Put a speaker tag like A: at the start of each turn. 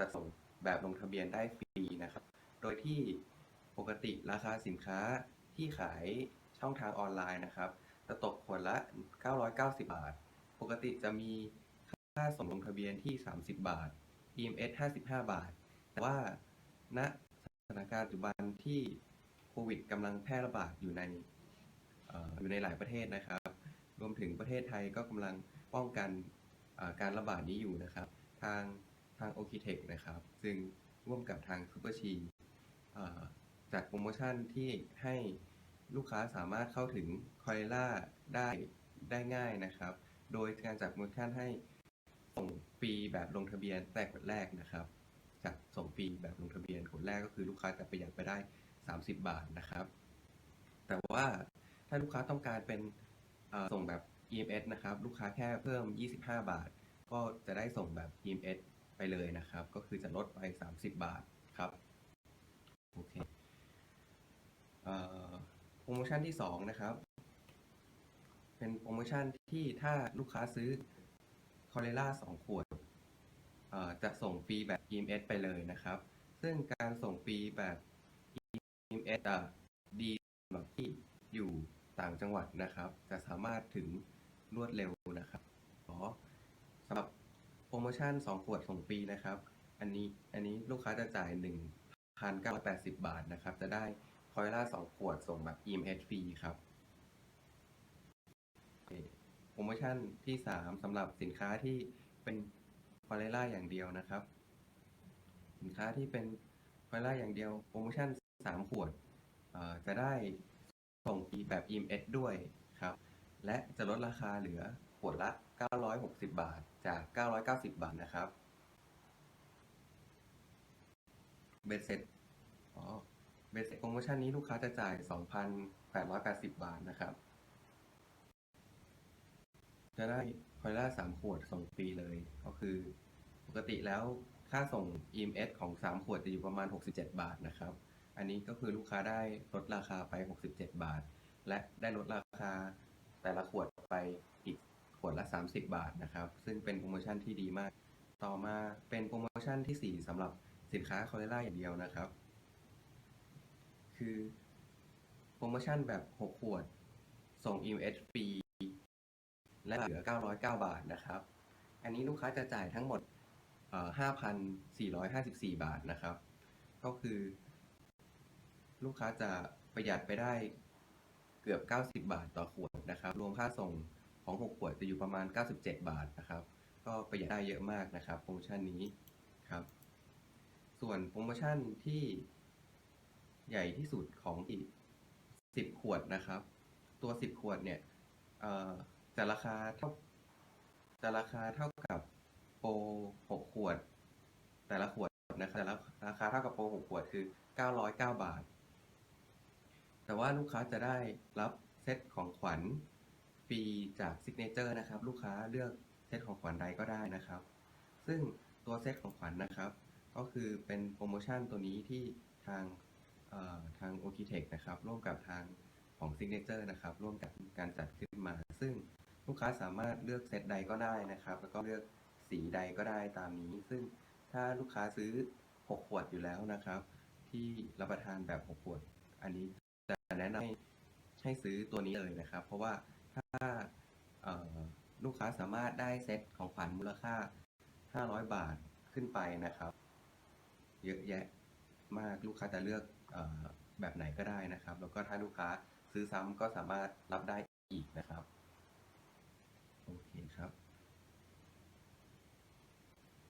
A: จะส่งแบบลงทะเบียนได้ฟรีนะครับ โดยที่ปกติราคาสินค้าที่ขายช่องทางออนไลน์นะครับ จะตกขวดละ 990 บาท ปกติจะมีค่าส่งลงทะเบียนที่ 30 บาท EMS 55 บาท แต่ว่าณสถานการณ์ปัจจุบันที่โควิดกำลังแพร่ระบาดอยู่ในอยู่ในหลายประเทศนะครับ รวมถึงประเทศไทยก็กำลังป้องกันการระบาดนี้อยู่นะครับ ทาง ทาง o k i t e c h นะครับ ซึ่งร่วมกับทาง Super c h e จัดโปรโมชั่นที่ให้ลูกค้าสามารถเข้าถึงคอ r ล่าได้ได้ง่ายนะครับ โดยการจัดโปรโมชั่นให้ส่งฟรีแบบลงทะเบียนแต่ขวดแรกนะครับจัดส่งฟรีแบบลงทะเบียนขวดแรกก็คือลูกค้าจะประหยัดไปได้ 30 บาทนะครับ แต่ว่าถ้าลูกค้าต้องการเป็นส่งแบบ EMS นะครับ ลูกค้าแค่เพิ่ม 25 บาท ก็จะได้ส่งแบบ EMS ไปเลยนะครับ ก็คือจะลดไป 30 บาทครับโอเคเออโปรโมชั่นที่ 2 นะครับ เป็นโปรโมชั่นที่ถ้าลูกค้าซื้อคอเ e ล่า2ขวดจะส่งฟรีแบบ EMS ไปเลยนะครับ ซึ่งการส่งฟรีแบบ EMS อะดีสำหรับที่อยู่ต่างจังหวัดนะครับ จะสามารถถึงรวดเร็วนะครับขอสำหรับโป รโมชั่น 2 ขวดส่งฟรีนะครับ อันนี้อันนี้ลูกค้าจะจ่าย 1,980 บาทนะครับ จะได้คอยล่า 2 ขวดส่งแบบ EMS ฟรีครับโปรโมชั่นที่ 3สำหรับสินค้าที่เป็นคอ r ล่าอย่างเดียวนะครับ สินค้าที่เป็นคอ r ล่าอย่างเดียวโปรโมชั่น 3 ขวดเอ่อจะได้ส่งฟรีแบบ EMS ด้วยครับ และจะลดราคาเหลือขวดละ 960 บาทจาก 990 บาทนะครับ เบสเซ็ตอ๋อเบสเซ็ตโปรโมชั่นนี้ลูกค้าจะจ่าย 2,880 บาทนะครับ จะได้คอยล่า3ขวดส่งฟรีเลย ก็คือ ปกติแล้วค่าส่ง EMS ของ 3 ขวดจะอยู่ประมาณ 67 บาทนะครับ อันนี้ก็คือลูกค้าได้ลดราคาไป 67 บาท และได้ลดราคาแต่ละขวดไปอีก ขวดละ 30 บาทนะครับ ซึ่งเป็นโปรโมชั่นที่ดีมาก ต่อมาเป็นโปรโมชั่นที่ 4สำหรับสินค้าคอเ e ล่าอย่างเดียวนะครับ คือโปรโมชั่นแบบ 6 ขวด ส่ง EMS ฟรีและเหลือ 909 บาทนะครับ อันนี้ลูกค้าจะจ่ายทั้งหมดเอ่อ5,454 บาทนะครับ ก็คือ ลูกค้าจะประหยัดไปได้เกือบ 90 บาทต่อขวดนะครับ รวมค่าส่ง ของ 6 ขวดจะอยู่ประมาณ 97 บาทนะครับ ก็ประหยัดได้เยอะมากนะครับ โปรโมชั่นนี้ครับ ส่วนโปรโมชั่นที่ใหญ่ที่สุดของอีก 10 ขวดนะครับ ตัว 10 ขวดเนี่ยจะราคาเท่าจะราคาเท่ากับโปร 6 ขวด แต่ละขวดนะครับแต่ละราคาเท่ากับโปร 6 ขวดคือ 909 บาท แต่ว่าลูกค้าจะได้รับเซตของขวัญ ฟรีจากซิกเนเจอร์นะครับ ลูกค้าเลือกเซตของขวัญใดก็ได้นะครับ ซึ่งตัวเซตของขวัญนะครับ ก็คือเป็นโปรโมชั่นตัวนี้ที่ทางทาง o k i t e c h นะครับ ร่วมกับทางของ Signature นะครับ ร่วมกับการจัดขึ้นมา ซึ่งลูกค้าสามารถเลือกเซตใดก็ได้นะครับ แล้วก็เลือกสีใดก็ได้ตามนี้ ซึ่งถ้าลูกค้าซื้อ 6 ขวดอยู่แล้วนะครับ ที่รับประทานแบบ 6 ขวด อันนี้จะแนะนำให้ให้ซื้อตัวนี้เลยนะครับ เพราะว่า ถ้าลูกค้าสามารถได้เซตของขวัญมูลค่า 500 บาทขึ้นไปนะครับ เยอะแยะมากลูกค้าจะเลือกอแบบไหนก็ได้นะครับ แล้วก็ถ้าลูกค้าซื้อซ้ำก็สามารถรับได้อีกนะครับ โอเคครับ